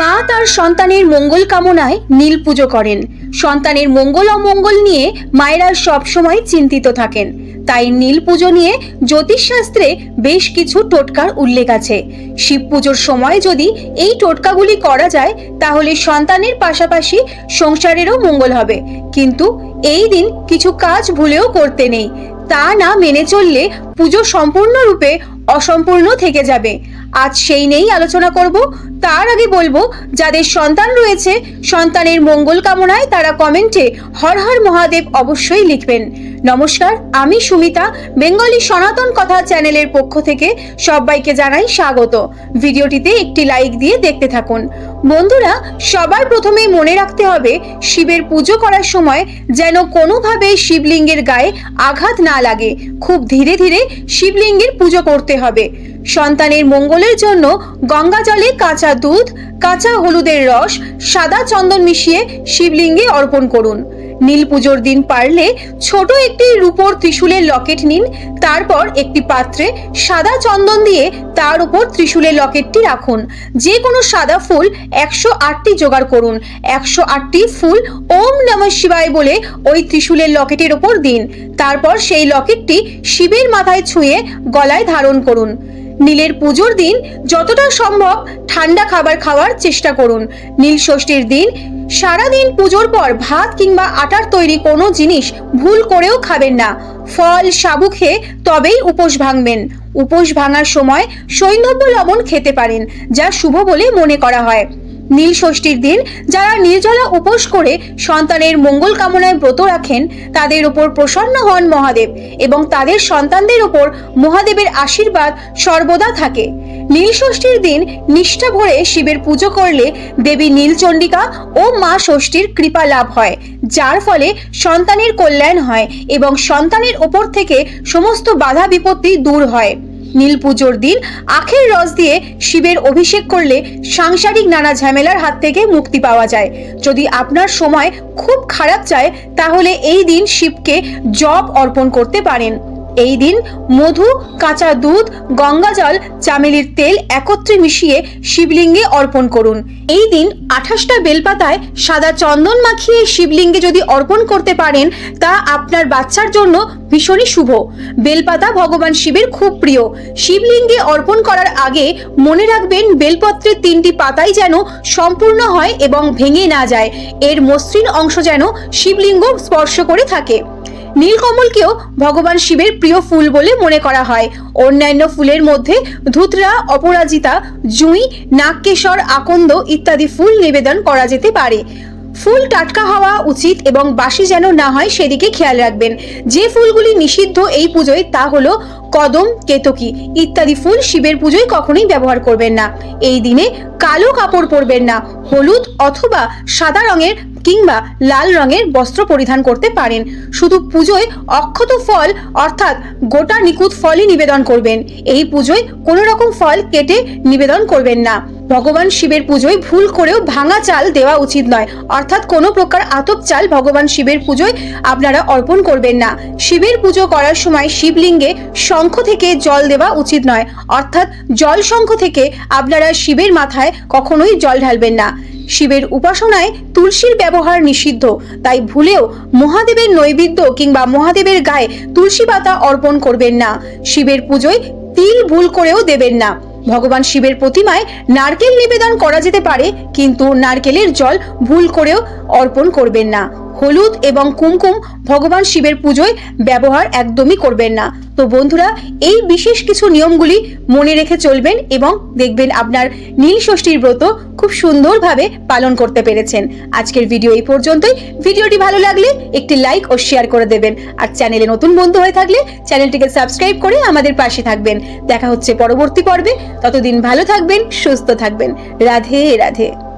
মা তার সন্তানের মঙ্গল কামনায় নীল পুজো করেন। সন্তানের মঙ্গল অমঙ্গল নিয়ে মায়েরা সবসময় চিন্তিত থাকেন। তাই নীল পুজো নিয়ে জ্যোতিষশাস্ত্রে বেশ কিছু টোটকার উল্লেখ আছে। শিব পুজোর সময় যদি এই টোটকাগুলি করা যায়, তাহলে সন্তানের পাশাপাশি সংসারেরও মঙ্গল হবে। কিন্তু এই দিন কিছু কাজ ভুলেও করতে নেই। তা না মেনে চললে পুজো সম্পূর্ণরূপে অসম্পূর্ণ থেকে যাবে। আজ সেই নেই আলোচনা করব। তার আগে বলব, যাদের সন্তান রয়েছে, সন্তানের মঙ্গল কামনায় তারা কমেন্টে হর হর মহাদেব অবশ্যই লিখবেন। নমস্কার, আমি সুমিতা, বেঙ্গলি সনাতন কথা চ্যানেলের পক্ষ থেকে সবাইকে জানাই স্বাগত। ভিডিওটিতে একটি লাইক দিয়ে দেখতে থাকুন। বন্ধুরা, সবার প্রথমে মনে রাখতে হবে, শিবের পুজো করার সময় যেন কোনোভাবে শিবলিঙ্গের গায়ে আঘাত না লাগে। খুব ধীরে ধীরে শিবলিঙ্গের পুজো করতে হবে। সন্তানের মঙ্গলের জন্য গঙ্গা জলে কাঁচা দুধ, কাঁচা হলুদের রস, সাদা চন্দন মিশিয়ে শিবলিঙ্গে অর্পণ করুন। নীল পুজোর দিন পারলে ছোট একটি রূপোর ত্রিশূলের লকেট নিন, তারপর একটি পাত্রে সাদা চন্দন দিয়ে তার উপর ত্রিশূলের লকেটটি রাখুন। যে কোনো সাদা ফুল একশো আটটি জোগাড় করুন। একশো আটটি ফুল ওম নমঃ শিবায় বলে ওই ত্রিশূলের লকেটের ওপর দিন। তারপর সেই লকেটটি শিবের মাথায় ছুঁয়ে গলায় ধারণ করুন। নীলের পুজোর দিন যতটা সম্ভব ঠান্ডা খাবার খাওয়ার চেষ্টা করুন। নীল ষষ্ঠীর দিন সারাদিন পুজোর পর ভাত কিংবা আটার তৈরি কোনো জিনিস ভুল করেও খাবেন না। ফল সাবু খেয়ে তবেই উপোস ভাঙবেন। উপোস ভাঙার সময় সৈন্ধব্য লবণ খেতে পারেন, যা শুভ বলে মনে করা হয়। নীল ষষ্ঠীর দিন যারা নির্জলা উপোস করে সন্তানের মঙ্গল কামনায় ব্রত রাখেন, তাদের উপর প্রসন্ন হন মহাদেব এবং তাদের সন্তানদের উপর মহাদেবের আশীর্বাদ সর্বদা থাকে। নীল ষষ্ঠীর দিন নিষ্ঠা ভরে শিবের পুজো করলে দেবী নীলচণ্ডিকা ও মা ষষ্ঠীর কৃপা লাভ হয়, যার ফলে সন্তানের কল্যাণ হয় এবং সন্তানের ওপর থেকে সমস্ত বাধা বিপত্তি দূর হয়। নীল পুজোর দিন আখের রস দিয়ে শিবের অভিষেক করলে সাংসারিক নানা ঝামেলার হাত থেকে মুক্তি পাওয়া যায়। যদি আপনার সময় খুব খারাপ যায়, তাহলে এই দিন শিবকে জব অর্পণ করতে পারেন। এই দিন মধু, কাঁচা দুধ, গঙ্গা জল, চামেলির তেল একত্রে মিশিয়ে শিবলিঙ্গে অর্পণ করুন। এই দিন আঠাশটা বেলপাতায় সাদা চন্দন মাখিয়ে শিবলিঙ্গে যদি অর্পণ করতে পারেন, তা আপনার বাচ্চার জন্য ভীষণই শুভ। বেলপাতা ভগবান শিবের খুব প্রিয়। শিবলিঙ্গে অর্পণ করার আগে মনে রাখবেন বেলপত্রের তিনটি পাতাই যেন সম্পূর্ণ হয় এবং ভেঙে না যায়। এর মসৃণ অংশ যেন শিবলিঙ্গ স্পর্শ করে থাকে। নীলকমলকেও ভগবান শিবের প্রিয় ফুল বলে মনে করা হয়। অন্যান্য ফুলের মধ্যে ধুতরা, অপরাজিতা, জুঁই, নাগকেশর, আকন্দ ইত্যাদি ফুল নিবেদন করা যেতে পারে। ফুল টাটকা হওয়া উচিত এবং বাসি যেন না হয় সেদিকে খেয়াল রাখবেন। যে ফুলগুলি নিষিদ্ধ এই পুজোয় তা হলো কদম, কেতকী ইত্যাদি ফুল শিবের পুজোয় কখনোই ব্যবহার করবেন না। এই দিনে কালো কাপড় পরবেন না, হলুদ অথবা সাদা রঙের কিংবা লাল রঙের বস্ত্র পরিধান করতে পারেন। শুধু পুজোয় অক্ষত ফল, অর্থাৎ গোটা নিকুত ফলই নিবেদন করবেন। এই পুজোয় কোনো রকম ফল কেটে নিবেদন করবেন না। ভগবান শিবের পুজোয় ভুল করেও ভাঙা চাল দেওয়া উচিত নয়। অর্থাৎ কোনো প্রকার আতপ চাল ভগবান শিবের পুজোয় আপনারা অর্পণ করবেন না। শিবের পুজো করার সময় শিবলিঙ্গে শঙ্খ থেকে জল দেওয়া উচিত নয়। অর্থাৎ জল শঙ্খ থেকে আপনারা শিবের মাথায় কখনোই জল ঢালবেন না। শিবের উপাসনায় তুলসীর ব্যবহার নিষিদ্ধ। তাই ভুলেও মহাদেবের নৈবেদ্য কিংবা মহাদেবের গায়ে তুলসী পাতা অর্পণ করবেন না। শিবের পুজোয় তিল ভুল করেও দেবেন না। ভগবান শিবের প্রতিমায় নারকেল নিবেদন করা যেতে পারে, কিন্তু নারকেলের জল ভুল করেও অর্পণ করবেন না। হলুদ এবং কুমকুম ভগবান শিবের পুজোয় ব্যবহার একদমই করবেন না। তো বন্ধুরা, এই বিশেষ কিছু নিয়মগুলি মনে রেখে চলবেন এবং দেখবেন আপনার নীল ষষ্ঠীর ব্রত খুব সুন্দরভাবে পালন করতে পেরেছেন। আজকের ভিডিও এই পর্যন্তই। ভিডিওটি ভালো লাগলে একটি লাইক ও শেয়ার করে দেবেন। আর চ্যানেলে নতুন বন্ধু হয়ে থাকলে চ্যানেলটিকে সাবস্ক্রাইব করে আমাদের পাশে থাকবেন। দেখা হচ্ছে পরবর্তী পর্বে। ততদিন ভালো থাকবেন, সুস্থ থাকবেন। রাধে রাধে।